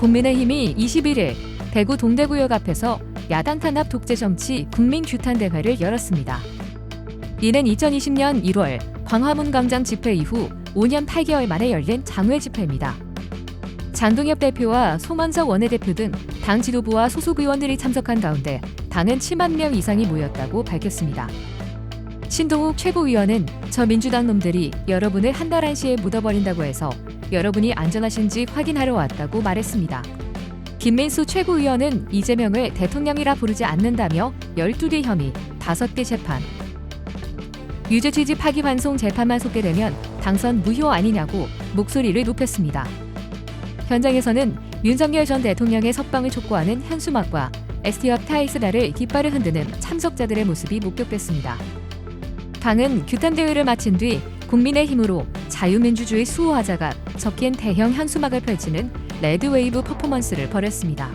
국민의힘이 21일 대구 동대구역 앞에서 야당 탄압 독재 정치 국민 규탄 대회를 열었습니다. 이는 2020년 1월 광화문 광장 집회 이후 5년 8개월 만에 열린 장외 집회입니다. 장동엽 대표와 송원석 원내대표 등 당 지도부와 소속 의원들이 참석한 가운데 당은 7만 명 이상이 모였다고 밝혔습니다. 신동욱 최고위원은 저 민주당 놈들이 여러분을 한 달 한시에 묻어버린다고 해서 여러분이 안전하신지 확인하러 왔다고 말했습니다. 김민수 최고위원은 이재명을 대통령이라 부르지 않는다며 12개 혐의, 5개 재판, 유죄 취지 파기환송 재판만 속게되면 당선 무효 아니냐고 목소리를 높였습니다. 현장에서는 윤석열 전 대통령의 석방을 촉구하는 현수막과 ST업 타이스다를 깃발을 흔드는 참석자들의 모습이 목격됐습니다. 당은 규탄 대회를 마친 뒤 국민의 힘으로 자유민주주의 수호하자가 적힌 대형 현수막을 펼치는 레드웨이브 퍼포먼스를 벌였습니다.